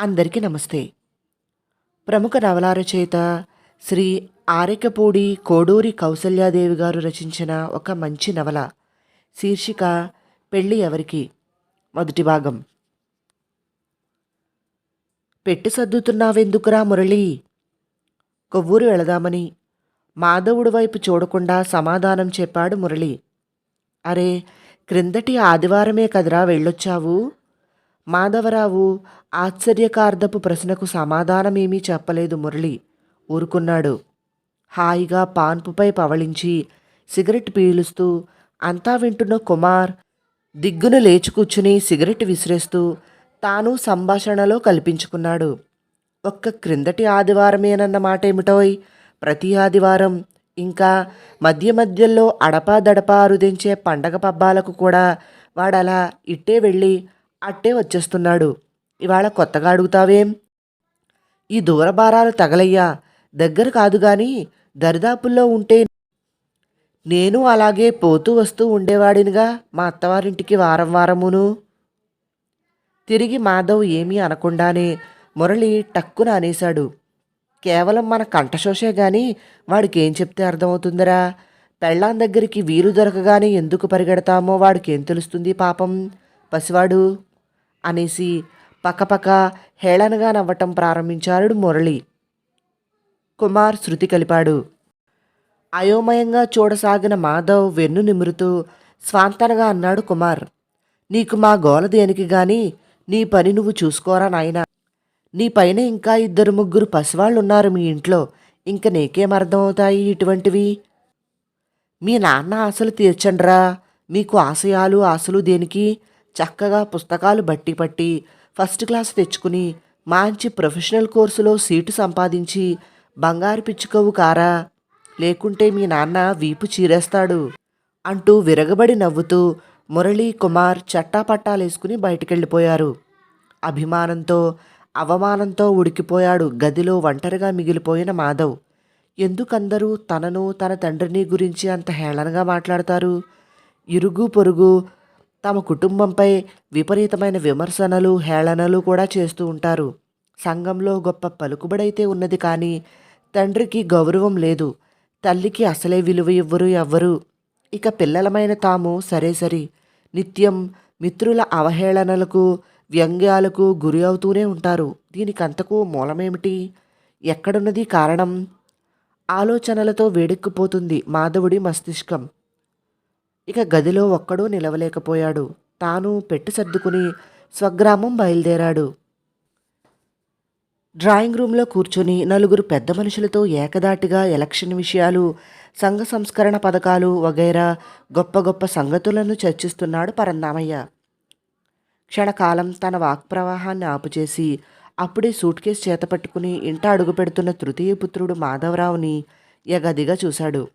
అందరికీ నమస్తే. ప్రముఖ నవల రచయిత శ్రీ ఆరెకపూడి కోడూరి కౌసల్యాదేవి గారు రచించిన ఒక మంచి నవల శీర్షిక పెళ్ళి ఎవరికి? మొదటి భాగం. పెట్టి సర్దుతున్నావెందుకురా మురళి? కొవ్వూరు వెళదామని మాధవుడి వైపు చూడకుండా సమాధానం చెప్పాడు మురళి. అరే క్రిందటి ఆదివారమే కదరా వెళ్ళొచ్చావు? మాధవరావు ఆశ్చర్యకార్ధపు ప్రశ్నకు సమాధానమేమీ చెప్పలేదు మురళి. ఊరుకున్నాడు. హాయిగా పాన్పుపై పవళించి సిగరెట్ పీలుస్తూ అంతా వింటున్న కుమార్. దిగ్గున లేచి కూర్చుని సిగరెట్ విసిరేస్తూ తాను సంభాషణలో కల్పించుకున్నాడు. ఒక్క క్రిందటి ఆదివారమేనన్న మాట ఏమిటోయ్ ప్రతి ఆదివారం ఇంకా మధ్య మధ్యలో అడపా దడపా అరుదించే పండగ పబ్బాలకు కూడా వాడలా ఇట్టే వెళ్ళి అట్టే వచ్చేస్తున్నాడు. ఇవాళ కొత్తగా అడుగుతావేం? ఈ దూరభారాలు తగలయ్యా. దగ్గర కాదు గాని దరిదాపుల్లో ఉంటే నేను అలాగే పోతూ వస్తూ ఉండేవాడినిగా మా అత్తవారింటికి వారం వారమును. తిరిగి మాధవ్ ఏమీ అనకుండానే మురళి టక్కున అనేశాడు. కేవలం మన కంఠశోషే గాని వాడికేం చెప్తే అర్థమవుతుందిరా? పెళ్ళాం దగ్గరికి వీలు దొరకగానే ఎందుకు పరిగెడతామో వాడికి ఏం తెలుస్తుంది పాపం? పసివాడు అనేసి పక్కపక్క హేళనగా నవ్వటం ప్రారంభించాడు మురళి. కుమార్ శృతి కలిపాడు. అయోమయంగా చూడసాగిన మాధవ్ వెన్ను నిమురుతూ స్వాంతనగా అన్నాడు కుమార్. నీకు మా గోల దేనికి గాని నీ పని నువ్వు చూసుకోరా నాయనా. నీ పైన ఇంకా ఇద్దరు ముగ్గురు పసివాళ్ళున్నారు మీ ఇంట్లో. ఇంక నీకేం అర్థమవుతాయి ఇటువంటివి? మీ నాన్న ఆశలు తీర్చండ్రా. మీకు ఆశయాలు ఆశలు దేనికి? చక్కగా పుస్తకాలు బట్టి పట్టి ఫస్ట్ క్లాస్ తెచ్చుకుని మంచి ప్రొఫెషనల్ కోర్సులో సీటు సంపాదించి బంగారు పిచ్చుకవు కారా? లేకుంటే మీ నాన్న వీపు చీరేస్తాడు అంటూ విరగబడి నవ్వుతూ మురళీ కుమార్ చట్టాపట్టాలేసుకుని బయటికెళ్ళిపోయారు. అభిమానంతో అవమానంతో ఉడికిపోయాడు గదిలో ఒంటరిగా మిగిలిపోయిన మాధవ్. ఎందుకందరూ తనను తన తండ్రిని గురించి అంత హేళనగా మాట్లాడతారు? ఇరుగు పొరుగు తమ కుటుంబంపై విపరీతమైన విమర్శనలు హేళనలు కూడా చేస్తూ ఉంటారు. సంఘంలో గొప్ప పలుకుబడైతే ఉన్నది కానీ తండ్రికి గౌరవం లేదు. తల్లికి అసలే విలువ ఇవ్వరు ఎవ్వరు. ఇక పిల్లలమైన తాము సరే సరి. నిత్యం మిత్రుల అవహేళనలకు వ్యంగ్యాలకు గురి అవుతూనే ఉంటారు. దీనికంతకు మూలమేమిటి? ఎక్కడున్నది కారణం? ఆలోచనలతో వేడెక్కిపోతుంది మాధవుడి మస్తిష్కం. ఇక గదిలో ఒక్కడూ నిలవలేకపోయాడు. తాను పెట్టి సర్దుకుని స్వగ్రామం బయలుదేరాడు. డ్రాయింగ్ రూమ్లో కూర్చుని నలుగురు పెద్ద మనుషులతో ఏకదాటిగా ఎలక్షన్ విషయాలు సంఘ సంస్కరణ పథకాలు వగైరా గొప్ప గొప్ప సంగతులను చర్చిస్తున్నాడు పరందామయ్య. క్షణకాలం తన వాక్ప్రవాహాన్ని ఆపుచేసి అప్పుడే సూట్ కేసు చేతపట్టుకుని ఇంట అడుగుపెడుతున్న తృతీయ పుత్రుడు మాధవరావుని ఎగదిగా చూశాడు.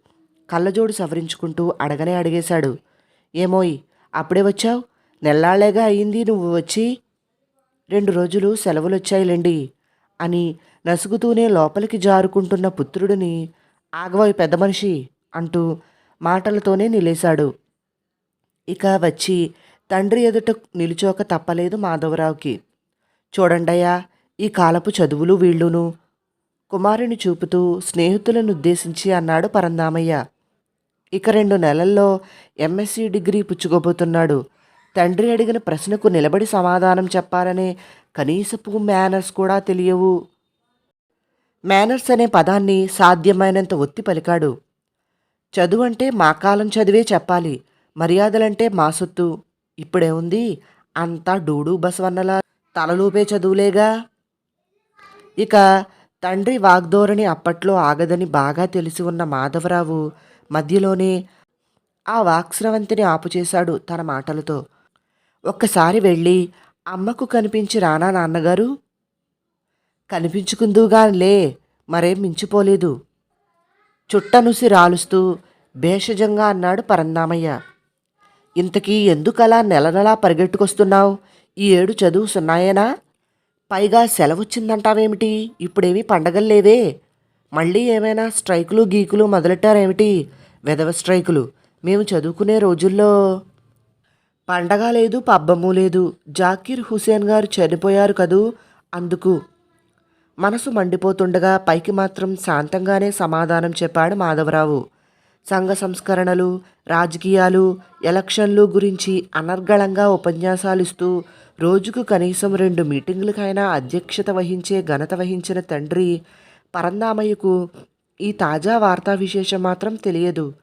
కళ్ళజోడు సవరించుకుంటూ అడగనే అడిగేశాడు. ఏమోయ్ అప్పుడే వచ్చావు? నెల్లాళ్ళేగా అయింది నువ్వు వచ్చి? రెండు రోజులు సెలవులొచ్చాయిలేండి అని నసుగుతూనే లోపలికి జారుకుంటున్న పుత్రుడిని ఆగవాయి పెద్ద మనిషి అంటూ మాటలతోనే నిలేశాడు. ఇక వచ్చి తండ్రి ఎదుట నిలుచోక తప్పలేదు మాధవరావుకి. చూడండయ్యా ఈ కాలపు చదువులు వీళ్ళును కుమారుని చూపుతూ స్నేహితులను ఉద్దేశించి అన్నాడు పరందామయ్య ఇక రెండు నెలల్లో ఎంఎస్సి డిగ్రీ పుచ్చుకోబోతున్నాడు. తండ్రి అడిగిన ప్రశ్నకు నిలబడి సమాధానం చెప్పాలనే కనీసపు మేనర్స్ కూడా తెలియవు. మేనర్స్ అనే పదాన్ని సాధ్యమైనంత ఒత్తి పలికాడు. చదువు అంటే మా కాలం చదివే చెప్పాలి మర్యాదలంటే మా సొత్తు. ఇప్పుడేముంది అంతా డూడు బసవన్నలా తలలోపే చదువులేగా. ఇక తండ్రి వాగ్ధోరణి అప్పట్లో ఆగదని బాగా తెలిసి ఉన్న మాధవరావు మధ్యలోనే ఆ వాక్స్రవంతిని ఆపుచేశాడు తన మాటలతో. ఒక్కసారి వెళ్ళి అమ్మకు కనిపించి రానా నాన్నగారు? కనిపించుకుందుగానిలే మరేం మించిపోలేదు. చుట్టనుసి రాలుస్తూ భేషజంగా అన్నాడు పరందామయ్య. ఇంతకీ ఎందుకలా నెల నెలా పరిగెట్టుకొస్తున్నావు? ఈ ఏడు చదువు సున్నాయేనా? పైగా సెలవుచ్చిందంటావేమిటి? ఇప్పుడేమీ పండగల్లేవే? మళ్ళీ ఏమైనా స్ట్రైకులు గీకులు మొదలెట్టారేమిటి? వెధవ స్ట్రైకులు మేము చదువుకునే రోజుల్లో పండగ లేదు పబ్బము లేదు. జాకీర్ హుసేన్ గారు చనిపోయారు కదూ? అందుకు మనసు మండిపోతుండగా పైకి మాత్రం శాంతంగానే సమాధానం చెప్పాడు మాధవరావు. సంఘ సంస్కరణలు రాజకీయాలు ఎలక్షన్లు గురించి అనర్గళంగా ఉపన్యాసాలిస్తూ రోజుకు కనీసం రెండు మీటింగులకైనా అధ్యక్షత వహించే ఘనత వహించిన తండ్రి పరందామయ్యకు ఈ తాజా వార్తా విశేషం మాత్రం తెలియదు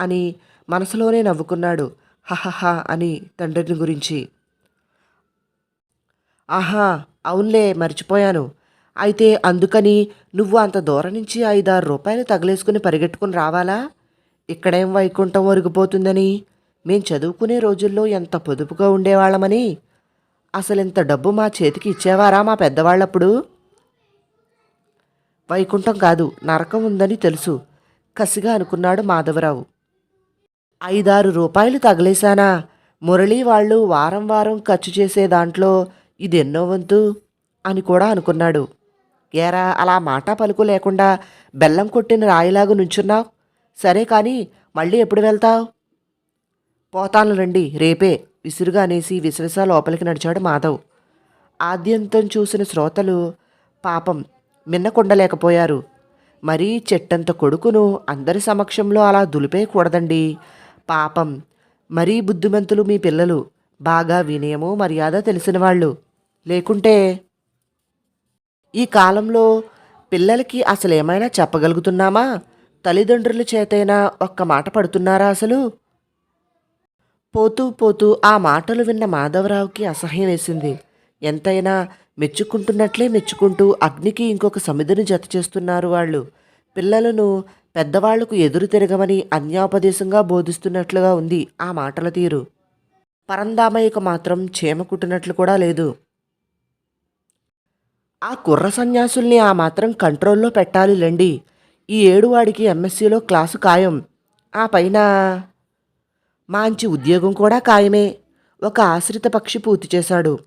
అని మనసులోనే నవ్వుకున్నాడు. హహహ అని తండ్రిని గురించి. ఆహా అవునులే మర్చిపోయాను. అయితే అందుకని నువ్వు అంత దూరం నుంచి ఐదారు రూపాయలు తగిలేసుకుని పరిగెట్టుకుని రావాలా? ఇక్కడేం వైకుంఠం ఒరిగిపోతుందని? మేం చదువుకునే రోజుల్లో ఎంత పొదుపుగా ఉండేవాళ్ళమని? అసలు ఇంత డబ్బు మా చేతికి ఇచ్చేవారా మా పెద్దవాళ్ళప్పుడు? వైకుంఠం కాదు నరకం ఉందని తెలుసు. కసిగా అనుకున్నాడు మాధవరావు. ఐదారు రూపాయలు తగలేశానా? మురళీ వాళ్ళు వారం వారం ఖర్చు చేసే దాంట్లో ఇదెన్నో వంతు అని కూడా అనుకున్నాడు. ఏరా అలా మాట పలుకు లేకుండా బెల్లం కొట్టిన రాయిలాగా నుంచున్నావు? సరే కానీ మళ్ళీ ఎప్పుడు వెళ్తావు? పోతాను రండి రేపే విసురుగా అనేసి విశ్వస లోపలికి నడిచాడు మాధవ్. ఆద్యంతం చూసిన శ్రోతలు పాపం మిన్నకుండలేకపోయారు. మరీ చెట్టంత కొడుకును అందరి సమక్షంలో అలా దులిపేయకూడదండి. పాపం. మరీ బుద్ధిమంతులు మీ పిల్లలు. బాగా వినయము మర్యాద తెలిసిన వాళ్ళు లేకుంటే ఈ కాలంలో పిల్లలకి అసలు ఏమైనా చెప్పగలుగుతున్నామా? తల్లిదండ్రుల చేతైనా ఒక్క మాట పడుతున్నారా అసలు? పోతూ పోతూ ఆ మాటలు విన్న మాధవరావుకి అసహ్యం వేసింది. ఎంతైనా మెచ్చుకుంటున్నట్లే మెచ్చుకుంటూ అగ్నికి ఇంకొక సమిధిని జత చేస్తున్నారు వాళ్ళు. పిల్లలను పెద్దవాళ్ళకు ఎదురు తిరగమని అన్యాపదేశంగా బోధిస్తున్నట్లుగా ఉంది ఆ మాటల తీరు. పరందామయ్యకు మాత్రం చీమ కుట్టినట్లు కూడా లేదు. ఆ కుర్ర సన్యాసుల్ని ఆ మాత్రం కంట్రోల్లో పెట్టాలి లెండి. ఈ ఏడు వాడికి ఎంఎస్సీలో క్లాసు ఖాయం. ఆ పైన మంచి ఉద్యోగం కూడా ఖాయమే. ఒక ఆశ్రిత పక్షి పూర్తి చేశాడు.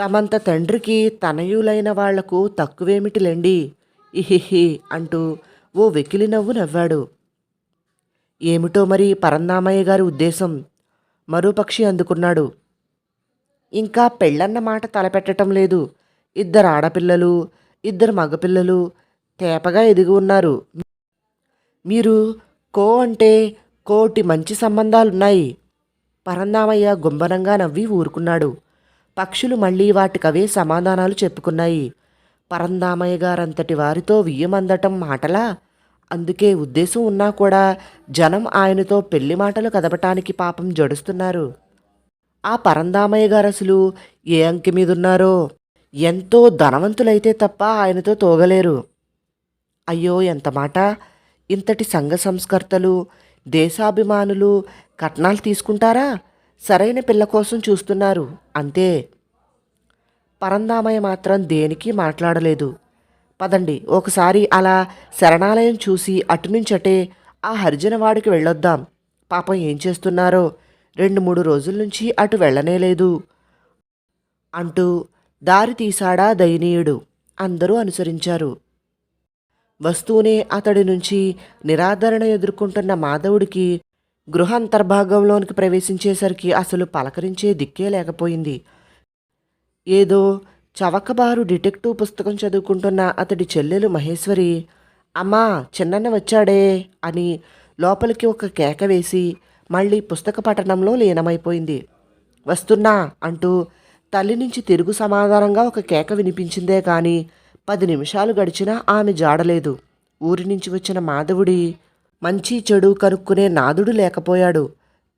తమంత తండ్రికి తనయులైన వాళ్ళకు తక్కువేమిటిలేండి? ఇహిహి అంటూ ఓ వెకిలి నవ్వు నవ్వాడు. ఏమిటో మరి పరందామయ్య గారి ఉద్దేశం? మరో పక్షి అందుకున్నాడు. ఇంకా పెళ్ళన్న మాట తలపెట్టడం లేదు. ఇద్దరు ఆడపిల్లలు ఇద్దరు మగపిల్లలు తేపగా ఎదిగి ఉన్నారు. మీరు కో అంటే కోటి మంచి సంబంధాలున్నాయి. పరందామయ్య గుంభనంగా నవ్వి ఊరుకున్నాడు. పక్షులు మళ్ళీ వాటికవే సమాధానాలు చెప్పుకున్నాయి. పరందామయ్య గారంతటి వారితో వియ్యమందటం మాటలా? అందుకే ఉద్దేశం ఉన్నా కూడా జనం ఆయనతో పెళ్ళి మాటలు కదపటానికి పాపం జడుస్తున్నారు. ఆ పరందామయ్య గారు అసలు ఏ అంకె మీదున్నారో? ఎంతో ధనవంతులైతే తప్ప ఆయనతో తోగలేరు. అయ్యో ఎంత మాట! ఇంతటి సంఘ సంస్కర్తలు దేశాభిమానులు కట్నాలు తీసుకుంటారా? సరైన పిల్ల కోసం చూస్తున్నారు అంతే. పరందామయ్య మాత్రం దేనికి మాట్లాడలేదు. పదండి ఒకసారి అలా శరణాలయం చూసి అటునుంచటే ఆ హరిజనవాడికి వెళ్ళొద్దాం. పాపం ఏం చేస్తున్నారో రెండు మూడు రోజుల నుంచి అటు వెళ్ళనేలేదు అంటూ దారి తీశాడా దయనీయుడు. అందరూ అనుసరించారు. వస్తూనే అతడి నుంచి నిరాదరణ ఎదుర్కొంటున్న మాధవుడికి గృహ అంతర్భాగంలోనికి ప్రవేశించేసరికి అసలు పలకరించే దిక్కే లేకపోయింది. ఏదో చవకబారు డిటెక్టివ్ పుస్తకం చదువుకుంటున్న అతడి చెల్లెలు మహేశ్వరి అమ్మా చిన్నన్న వచ్చాడే అని లోపలికి ఒక కేక వేసి మళ్ళీ పుస్తక పఠనంలో లీనమైపోయింది. వస్తున్నా అంటూ తల్లి నుంచి తిరుగు సమాధానంగా ఒక కేక వినిపించిందే కానీ పది నిమిషాలు గడిచినా ఆమె జాడలేదు. ఊరి నుంచి వచ్చిన మాధవుడి మంచి చెడు కనుక్కునే నాదుడు లేకపోయాడు.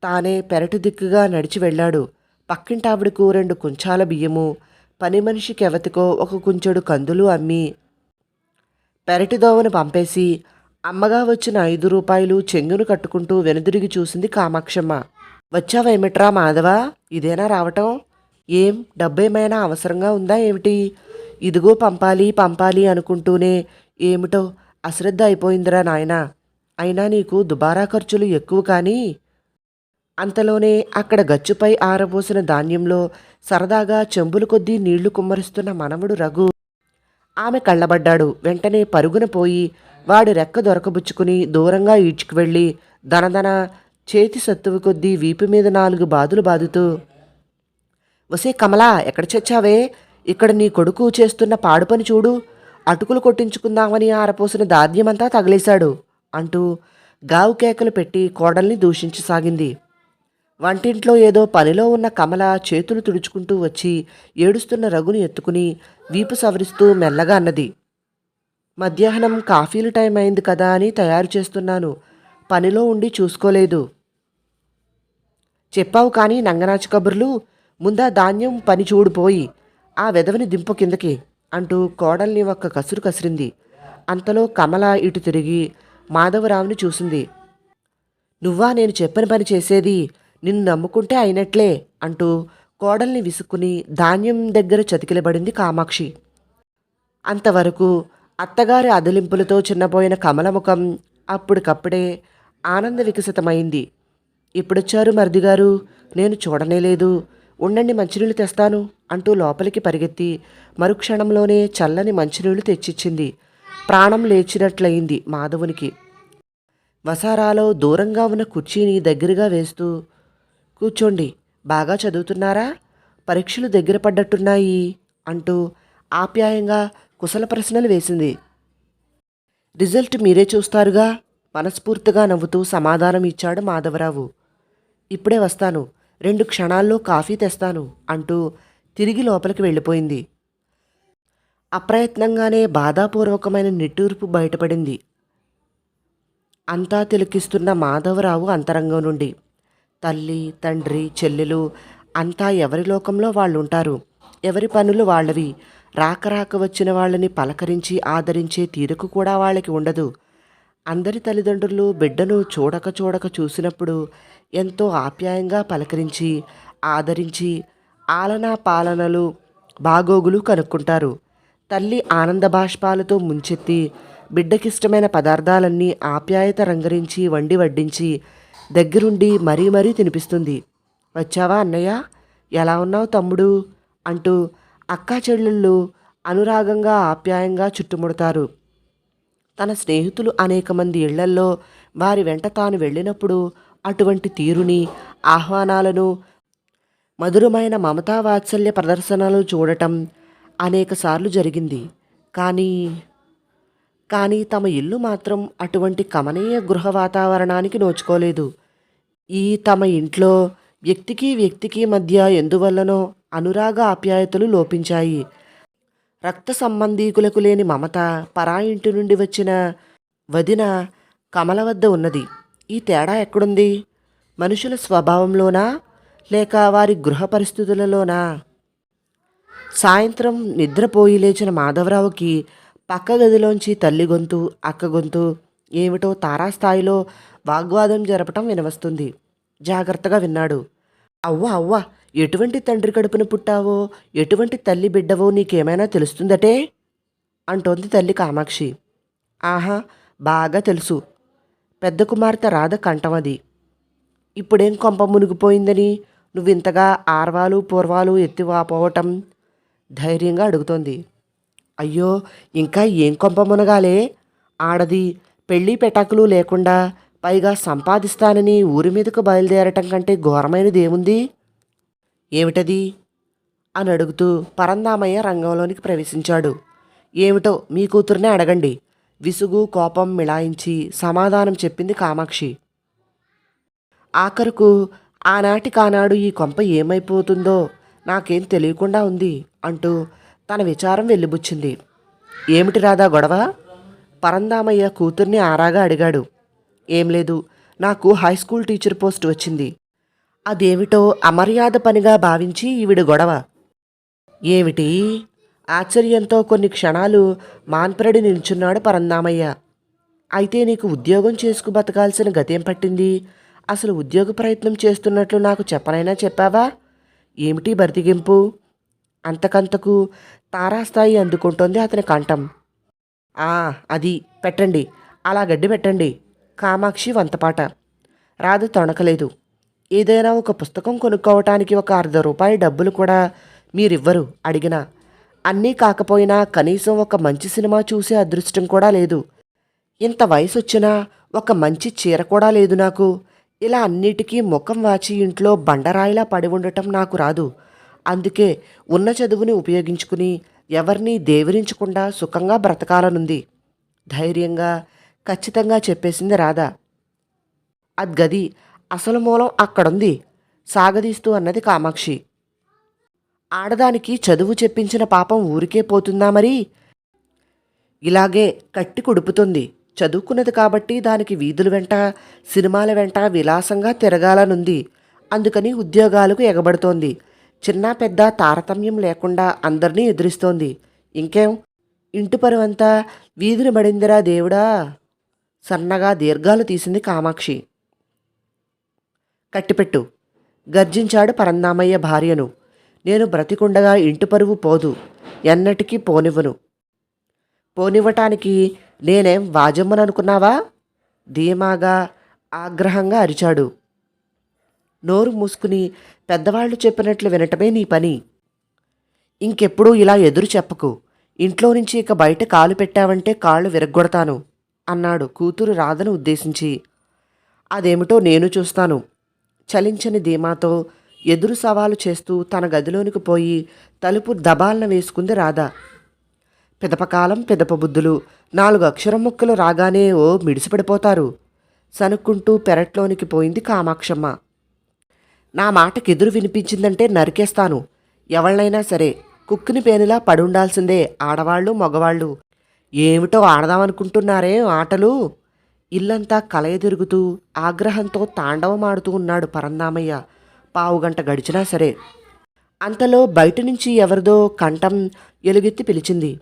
తానే పెరటి దిక్కుగా నడిచి వెళ్ళాడు. పక్కింటావిడకు రెండు కుంచాల బియ్యము పని మనిషికి ఎవతికో ఒక కుంచెడు కందులు అమ్మి పెరటి దోవను పంపేసి అమ్మగా వచ్చిన ఐదు రూపాయలు చెంగును కట్టుకుంటూ వెనుదిరిగి చూసింది కామాక్షమ్మ. వచ్చావేమిట్రా మాధవ? ఇదేనా రావటం? ఏం? డబ్బేమైనా అవసరంగా ఉందా ఏమిటి? ఇదిగో పంపాలి పంపాలి అనుకుంటూనే ఏమిటో అశ్రద్ధ అయిపోయిందిరా నాయనా. అయినా నీకు దుబారా ఖర్చులు ఎక్కువ కానీ అంతలోనే అక్కడ గచ్చుపై ఆరబోసిన ధాన్యంలో సరదాగా చెంబులు కొద్దీ నీళ్ళు కుమ్మరిస్తున్న మనవడు రఘు. ఆమె కళ్ళబడ్డాడు. వెంటనే పరుగున పోయి వాడి రెక్క దొరకబుచ్చుకుని దూరంగా ఈడ్చుకు వెళ్ళి దనదన చేతి సత్తువు కొద్దీ వీపు మీద నాలుగు బాదులు బాదుతూ వసే కమలా ఎక్కడ చచ్చావే? ఇక్కడ నీ కొడుకు చేస్తున్న పాడు పని చూడు. అటుకులు కొట్టించుకుందామని ఆరపోసిన ధాన్యమంతా తగిలేశాడు. అంటూ గావు కేకలు పెట్టి కోడల్ని దూషించసాగింది వంటింట్లో ఏదో పనిలో ఉన్న కమల చేతులు తుడుచుకుంటూ వచ్చి ఏడుస్తున్న రఘుని ఎత్తుకుని వీపు సవరిస్తూ మెల్లగా అన్నది. మధ్యాహ్నం కాఫీలు టైం అయింది కదా అని తయారు చేస్తున్నాను. పనిలో ఉండి చూసుకోలేదు. చెప్పావు కానీ నంగనాచి కబుర్లు ముందా ధాన్యం పని చూడిపోయి ఆ వెధవని దింపు కిందకి అంటూ కోడల్ని ఒక్క కసురు కసిరింది. అంతలో కమల ఇటు తిరిగి మాధవరావుని చూసింది. నువ్వా నేను చెప్పిన పని చేసేది నిన్ను నమ్ముకుంటే అయినట్లే అంటూ కోడల్ని విసుక్కుని ధాన్యం దగ్గర చతికిలబడింది కామాక్షి. అంతవరకు అత్తగారి అదిలింపులతో చిన్నపోయిన కమల ముఖం అప్పటికప్పుడే ఆనంద వికసితమైంది. ఇప్పుడొచ్చారు మరిదిగారు నేను చూడనేలేదు ఉండండి మంచినీళ్ళు తెస్తాను అంటూ లోపలికి పరిగెత్తి మరుక్షణంలోనే చల్లని మంచినీళ్ళు తెచ్చిచ్చింది. ప్రాణం లేచినట్లయింది మాధవునికి. వసారాలో దూరంగా ఉన్న కుర్చీని దగ్గరగా వేస్తూ కూర్చోండి బాగా చదువుతున్నారా? పరీక్షలు దగ్గర పడ్డట్టున్నాయి అంటూ ఆప్యాయంగా కుశల ప్రశ్నలు వేసింది. రిజల్ట్ మీరే చూస్తారుగా? మనస్ఫూర్తిగా నవ్వుతూ సమాధానం ఇచ్చాడు మాధవరావు. ఇప్పుడే వస్తాను రెండు క్షణాల్లో కాఫీ తెస్తాను అంటూ తిరిగి లోపలికి వెళ్ళిపోయింది. అప్రయత్నంగానే బాధాపూర్వకమైన నిట్టూర్పు బయటపడింది అంతా తిలకిస్తున్న మాధవరావు అంతరంగం నుండి. తల్లి తండ్రి చెల్లెలు అంతా ఎవరి లోకంలో వాళ్ళు ఉంటారు ఎవరి పనులు వాళ్ళవి? రాక రాక వచ్చిన వాళ్ళని పలకరించి ఆదరించే తీరుకు కూడా వాళ్ళకి ఉండదు. అందరి తల్లిదండ్రులు బిడ్డను చూడక చూడక చూసినప్పుడు ఎంతో ఆప్యాయంగా పలకరించి ఆదరించి ఆలనా పాలనలు బాగోగులు కనుక్కుంటారు. తల్లి ఆనంద బాష్పాలతో ముంచెత్తి బిడ్డకిష్టమైన పదార్థాలన్నీ ఆప్యాయత రంగరించి వండి వడ్డించి దగ్గరుండి మరీ మరీ తినిపిస్తుంది. వచ్చావా అన్నయ్య? ఎలా ఉన్నావు తమ్ముడు? అంటూ అక్కా చెల్లెళ్ళు అనురాగంగా ఆప్యాయంగా చుట్టుముడతారు. తన స్నేహితులు అనేక మంది ఇళ్ళల్లో వారి వెంట తాను వెళ్ళినప్పుడు అటువంటి తీరుని ఆహ్వానాలను మధురమైన మమతా వాత్సల్య ప్రదర్శనలు చూడటం అనేకసార్లు జరిగింది. కానీ కానీ తమ ఇల్లు మాత్రం అటువంటి కమనీయ గృహ వాతావరణానికి నోచుకోలేదు. ఈ తమ ఇంట్లో వ్యక్తికి వ్యక్తికి మధ్య ఎందువల్లనో అనురాగ ఆప్యాయతలు లోపించాయి. రక్త సంబంధీకులకు లేని మమత పరా ఇంటి నుండి వచ్చిన వదిన కమల వద్ద ఉన్నది. ఈ తేడా ఎక్కడుంది? మనుషుల స్వభావంలోనా? లేక వారి గృహ పరిస్థితులలోనా? సాయంత్రం నిద్రపోయి లేచిన మాధవరావుకి పక్క గదిలోంచి తల్లి గొంతు అక్క గొంతు ఏమిటో తారాస్థాయిలో వాగ్వాదం జరపటం వినవస్తుంది. జాగ్రత్తగా విన్నాడు. అవ్వ అవ్వ ఎటువంటి తండ్రి కడుపున పుట్టావో ఎటువంటి తల్లి బిడ్డవో నీకేమైనా తెలుస్తుందటే? అంటోంది తల్లి కామాక్షి. ఆహా బాగా తెలుసు. పెద్ద కుమార్తె రాధ కంఠమది ఇప్పుడేం కొంప మునిగిపోయిందని? నువ్వింతగా ఆర్వాలు పూర్వాలు ఎత్తివాపోవటం ధైర్యంగా అడుగుతోంది. అయ్యో ఇంకా ఏం కొంప మునగాలే? ఆడది పెళ్ళి పెటాకులు లేకుండా పైగా సంపాదిస్తానని ఊరి మీదకు బయలుదేరటం కంటే ఘోరమైనది ఏముంది? ఏమిటది? అని అడుగుతూ పరందామయ్య రంగంలోనికి ప్రవేశించాడు. ఏమిటో మీ కూతుర్నే అడగండి. విసుగు కోపం మిళాయించి సమాధానం చెప్పింది కామాక్షి. ఆఖరుకు ఆనాటి కానాడు ఈ కొంప ఏమైపోతుందో నాకేం తెలియకుండా ఉంది అంటూ తన విచారం వెళ్ళిబుచ్చింది ఏమిటి రాదా గొడవ? పరందామయ్య కూతుర్ని ఆరాగా అడిగాడు. ఏం లేదు నాకు హై స్కూల్ టీచర్ పోస్ట్ వచ్చింది. అదేమిటో అమర్యాద పనిగా భావించి ఈవిడ గొడవ. ఏమిటి? ఆశ్చర్యంతో కొన్ని క్షణాలు మాన్పరడి నిల్చున్నాడు పరందామయ్య. అయితే నీకు ఉద్యోగం చేసుకు బతకాల్సిన గతేం పట్టింది? అసలు ఉద్యోగ ప్రయత్నం చేస్తున్నట్లు నాకు చెప్పనైనా చెప్పావా? ఏమిటి బరితిగింపు అంతకంతకు తారాస్థాయి అందుకుంటోంది అతని కంఠం. ఆ అది పెట్టండి. అలా గడ్డి పెట్టండి. కామాక్షి వంతపాట. రాధ తొణకలేదు. ఏదైనా ఒక పుస్తకం కొనుక్కోవటానికి ఒక అర్ధ రూపాయి డబ్బులు కూడా మీరివ్వరు అడిగినా. అన్నీ కాకపోయినా కనీసం ఒక మంచి సినిమా చూసే అదృష్టం కూడా లేదు. ఇంత వయసు వచ్చినా ఒక మంచి చీర కూడా లేదు నాకు. ఇలా అన్నిటికీ ముఖం వాచి ఇంట్లో బండరాయిలా పడి ఉండటం నాకు రాదు. అందుకే ఉన్న చదువుని ఉపయోగించుకుని ఎవరినీ దేవరించకుండా సుఖంగా బ్రతకాలనుంది. ధైర్యంగా ఖచ్చితంగా చెప్పేసింది రాధ. అద్గది అసలు మూలం అక్కడుంది. సాగదీస్తూ అన్నది కామాక్షి. ఆడదానికి చదువు చెప్పించిన పాపం ఊరికే పోతుందా మరి? ఇలాగే కట్టి కుడుపుతుంది. చదువుకున్నది కాబట్టి దానికి వీధుల వెంట సినిమాల వెంట విలాసంగా తిరగాలనుంది. అందుకని ఉద్యోగాలకు ఎగబడుతోంది. చిన్న పెద్ద తారతమ్యం లేకుండా అందరినీ ఎదురిస్తోంది. ఇంకేం? ఇంటి పరువంతా వీధిని పడిందిరా దేవుడా? సన్నగా దీర్ఘాలు తీసింది కామాక్షి. కట్టిపెట్టు. గర్జించాడు పరందామయ్య భార్యను. నేను బ్రతికుండగా ఇంటి పరువు పోదు. ఎన్నటికీ పోనివ్వను. పోనివ్వటానికి నేనేం వాజమ్మననుకున్నావా? ధీమాగా ఆగ్రహంగా అరిచాడు. నోరు మూసుకుని పెద్దవాళ్ళు చెప్పినట్లు వినటమే నీ పని. ఇంకెప్పుడూ ఇలా ఎదురు చెప్పకు. ఇంట్లో నుంచి ఇక బయట కాలు పెట్టావంటే కాళ్ళు విరగ్గొడతాను అన్నాడు కూతురు రాధను ఉద్దేశించి. అదేమిటో నేను చూస్తాను. చలించని ధీమాతో ఎదురు సవాలు చేస్తూ తన గదిలోనికి పోయి తలుపు దబాలన వేసుకుంది రాధ. పిదపకాలం పిదపబుద్ధులు నాలుగు అక్షరం ముక్కలు రాగానే ఓ మిడిసిపడిపోతారు. సనుక్కుంటూ పెరట్లోనికి పోయింది కామాక్షమ్మ. నా మాటకెదురు వినిపించిందంటే నరికేస్తాను. ఎవళ్ళైనా సరే కుక్కిని పేనులా పడుండాల్సిందే ఆడవాళ్ళు మగవాళ్ళు. ఏమిటో ఆడదామనుకుంటున్నారే ఆటలు? ఇల్లంతా కలయ తిరుగుతూ ఆగ్రహంతో తాండవమాడుతూ ఉన్నాడు పరందామయ్య. పావుగంట గడిచినా సరే. అంతలో బయట నుంచి ఎవరిదో కంఠం ఎలుగెత్తి పిలిచింది.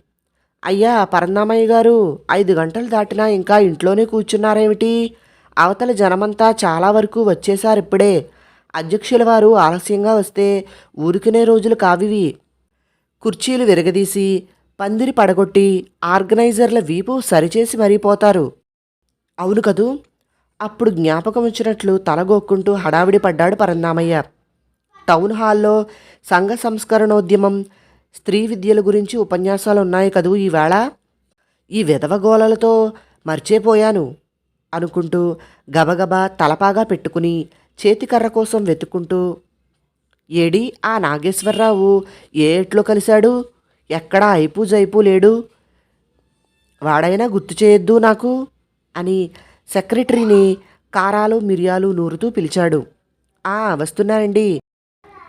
అయ్యా పరందామయ్య గారు ఐదు గంటలు దాటినా ఇంకా ఇంట్లోనే కూర్చున్నారేమిటి? అవతల జనమంతా చాలా వరకు వచ్చేశారు ఇప్పుడే అధ్యక్షుల వారు ఆలస్యంగా వస్తే ఊరికనే రోజులు కావివి. కుర్చీలు విరగదీసి పందిరి పడగొట్టి ఆర్గనైజర్ల వీపు సరిచేసి మరీ పోతారు. అవును కదూ? అప్పుడు జ్ఞాపకం వచ్చినట్లు తలగొక్కుంటూ హడావిడి పడ్డాడు పరందామయ్య. టౌన్ హాల్లో సంఘ సంస్కరణోద్యమం స్త్రీ విద్యల గురించి ఉపన్యాసాలు ఉన్నాయి కదూ ఈవేళ? ఈ విధవగోళలతో మర్చిపోయాను అనుకుంటూ గబగబా తలపాగా పెట్టుకుని చేతికర్ర కోసం వెతుక్కుంటూ ఏడి ఆ నాగేశ్వరరావు ఏ ఎట్లో కలిశాడు? ఎక్కడా అయిపు జైపు లేడు? వాడైనా గుర్తు చేయొద్దు నాకు? అని సెక్రటరీని కారాలు మిరియాలు నూరుతూ పిలిచాడు. ఆ వస్తున్నానండి.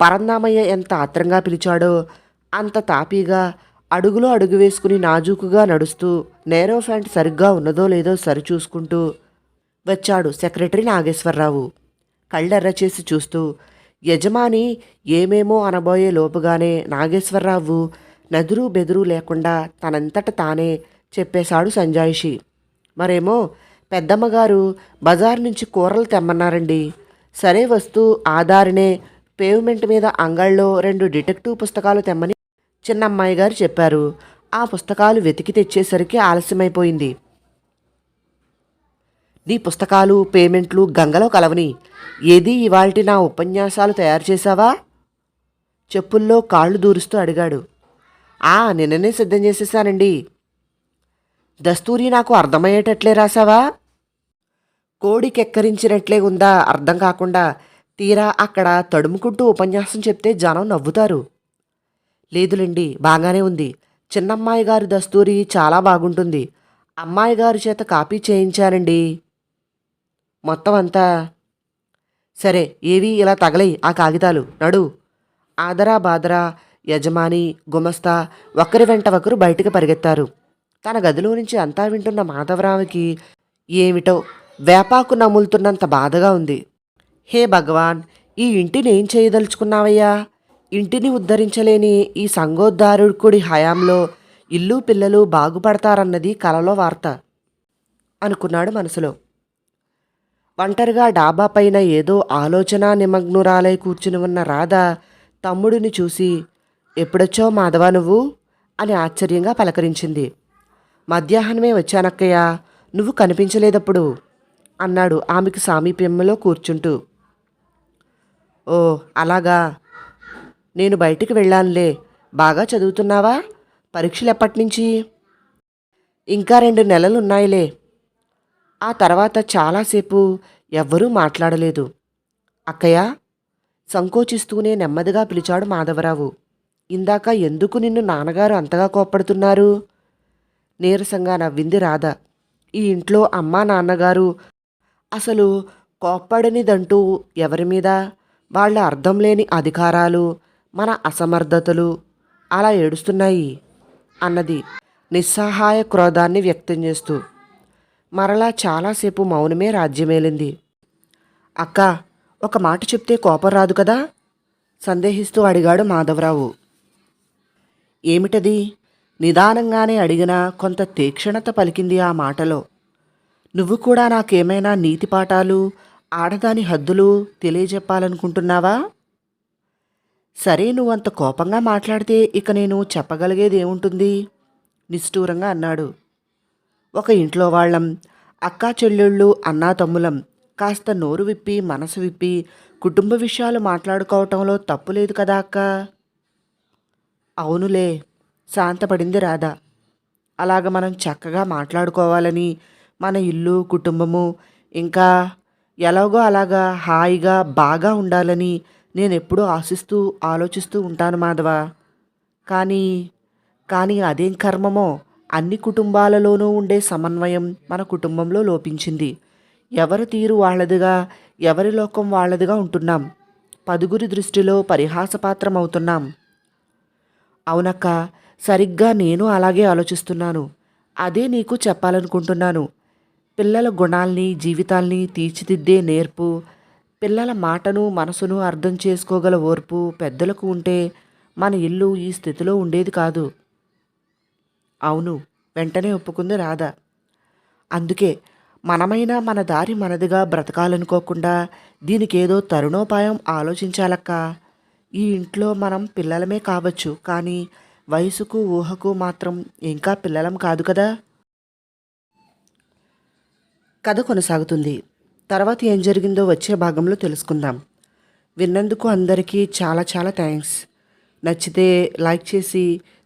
పరందామయ్య ఎంత ఆత్రంగా పిలిచాడో అంత తాపీగా అడుగులో అడుగు వేసుకుని నాజూకుగా నడుస్తూ నేరో ఫ్యాంట్ సరిగ్గా ఉన్నదో లేదో సరిచూసుకుంటూ వచ్చాడు సెక్రటరీ నాగేశ్వరరావు. కళ్ళెర్ర చేసి చూస్తూ యజమాని ఏమేమో అనబోయే లోపుగానే నాగేశ్వరరావు నదురు బెదురు లేకుండా తనంతట తానే చెప్పేశాడు సంజాయిషి. మరేమో పెద్దమ్మగారు బజార్ నుంచి కూరలు తెమ్మన్నారండి. సరే వస్తూ ఆధారినే పేవ్మెంట్ మీద అంగళ్ళలో రెండు డిటెక్టివ్ పుస్తకాలు తెమ్మని చిన్నమ్మాయి గారు చెప్పారు. ఆ పుస్తకాలు వెతికి తెచ్చేసరికి ఆలస్యమైపోయింది. నీ పుస్తకాలు పేమెంట్లు గంగలో కలవని. ఏది ఇవాల్టి నా ఉపన్యాసాలు తయారు చేశావా? చెప్పుల్లో కాళ్ళు దూరుస్తూ అడిగాడు. ఆ నిన్ననే సిద్ధం చేసేసానండి. దస్తూరి నాకు అర్థమయ్యేటట్లే రాసావా కోడికెక్కరించినట్లే ఉందా? అర్థం కాకుండా తీరా అక్కడ తడుముకుంటూ ఉపన్యాసం చెప్తే జనం నవ్వుతారు. లేదులేండి బాగానే ఉంది. చిన్నమ్మాయి గారి దస్తూరి చాలా బాగుంటుంది. అమ్మాయి గారి చేత కాపీ చేయించానండి. మొత్తం అంతా సరే ఏవి ఇలా తగలై ఆ కాగితాలు. నడు. ఆదరా బాదరా యజమాని గుమస్తా ఒకరి వెంట ఒకరు బయటికి పరిగెత్తారు. తన గదిలో నుంచి అంతా వింటున్న మాధవరావుకి ఏమిటో వేపాకు నములుతున్నంత బాధగా ఉంది. హే భగవాన్ ఈ ఇంటిని ఏం చేయదలుచుకున్నావయ్యా? ఇంటిని ఉద్ధరించలేని ఈ సంగోద్ధారుకుడి హయాంలో ఇల్లు పిల్లలు బాగుపడతారన్నది కలలో వార్త. అనుకున్నాడు మనసులో. ఒంటరిగా డాబా పైన ఏదో ఆలోచన నిమగ్నురాలై కూర్చుని ఉన్న రాధ తమ్ముడిని చూసి ఎప్పుడొచ్చో మాధవ నువ్వు? అని ఆశ్చర్యంగా పలకరించింది. మధ్యాహ్నమే వచ్చానక్కయ్య నువ్వు కనిపించలేదప్పుడు అన్నాడు ఆమెకు సామీప్యంలో కూర్చుంటూ. ఓ అలాగా. నేను బయటికి వెళ్ళానులే. బాగా చదువుతున్నావా? పరీక్షలు ఎప్పటినుంచి? ఇంకా రెండు నెలలు ఉన్నాయిలే ఆ తర్వాత చాలాసేపు ఎవ్వరూ మాట్లాడలేదు. అక్కయ్య సంకోచిస్తూనే నెమ్మదిగా పిలిచాడు మాధవరావు. ఇందాక ఎందుకు నిన్ను నాన్నగారు అంతగా కోప్పడుతున్నారు? నీరసంగా నవ్వింది రాధ. ఈ ఇంట్లో అమ్మా నాన్నగారు అసలు కోప్పడనిదంటూ ఎవరి మీద? వాళ్ళ అర్థం లేని అధికారాలు మన అసమర్థతలు అలా ఏడుస్తున్నాయి అన్నది నిస్సహాయ క్రోధాన్ని వ్యక్తం చేస్తూ మరలా చాలాసేపు మౌనమే రాజ్యమేలింది. అక్క ఒక మాట చెప్తే కోపం రాదు కదా? సందేహిస్తూ అడిగాడు మాధవరావు. ఏమిటది? నిదానంగానే అడిగినా కొంత తీక్షణత పలికింది ఆ మాటలో. నువ్వు కూడా నాకేమైనా నీతి పాఠాలు ఆడదాని హద్దులు తెలియజెప్పాలనుకుంటున్నావా? సరే నువ్వు అంత కోపంగా మాట్లాడితే ఇక నేను చెప్పగలిగేది ఏముంటుంది నిష్ఠూరంగా అన్నాడు. ఒక ఇంట్లో వాళ్ళం అక్కా చెల్లెళ్ళు అన్నా తమ్ములం. కాస్త నోరు విప్పి మనసు విప్పి కుటుంబ విషయాలు మాట్లాడుకోవటంలో తప్పు లేదు కదా అక్క? అవునులే శాంతపడింది రాధా. అలాగ మనం చక్కగా మాట్లాడుకోవాలని మన ఇల్లు కుటుంబము ఇంకా ఎలాగో అలాగా హాయిగా బాగా ఉండాలని నేను ఎప్పుడూ ఆశిస్తూ ఆలోచిస్తూ ఉంటాను మాధవ. కానీ కానీ అదేం కర్మమో? అన్ని కుటుంబాలలోనూ ఉండే సమన్వయం మన కుటుంబంలో లోపించింది. ఎవరి తీరు వాళ్ళదిగా ఎవరి లోకం వాళ్ళదిగా ఉంటున్నాం. పదుగురి దృష్టిలో పరిహాసపాత్రం అవుతున్నాం అవునక్క సరిగ్గా నేను అలాగే ఆలోచిస్తున్నాను. అదే నీకు చెప్పాలనుకుంటున్నాను. పిల్లల గుణాల్ని జీవితాల్ని తీర్చిదిద్దే నేర్పు పిల్లల మాటను మనసును అర్థం చేసుకోగల ఓర్పు పెద్దలకు ఉంటే మన ఇల్లు ఈ స్థితిలో ఉండేది కాదు. అవును వెంటనే ఒప్పుకుంది రాధ. అందుకే మనమైనా మన దారి మనదిగా బ్రతకాలనుకోకుండా దీనికేదో తరుణోపాయం ఆలోచించాలక్క. ఈ ఇంట్లో మనం పిల్లలమే కావచ్చు కానీ వయసుకు ఊహకు మాత్రం ఇంకా పిల్లలం కాదు కదా? కథ కొనసాగుతుంది. తర్వాత ఏం జరిగిందో వచ్చే భాగంలో తెలుసుకుందాం. విన్నందుకు అందరికీ చాలా చాలా థ్యాంక్స్. నచ్చితే లైక్ చేసి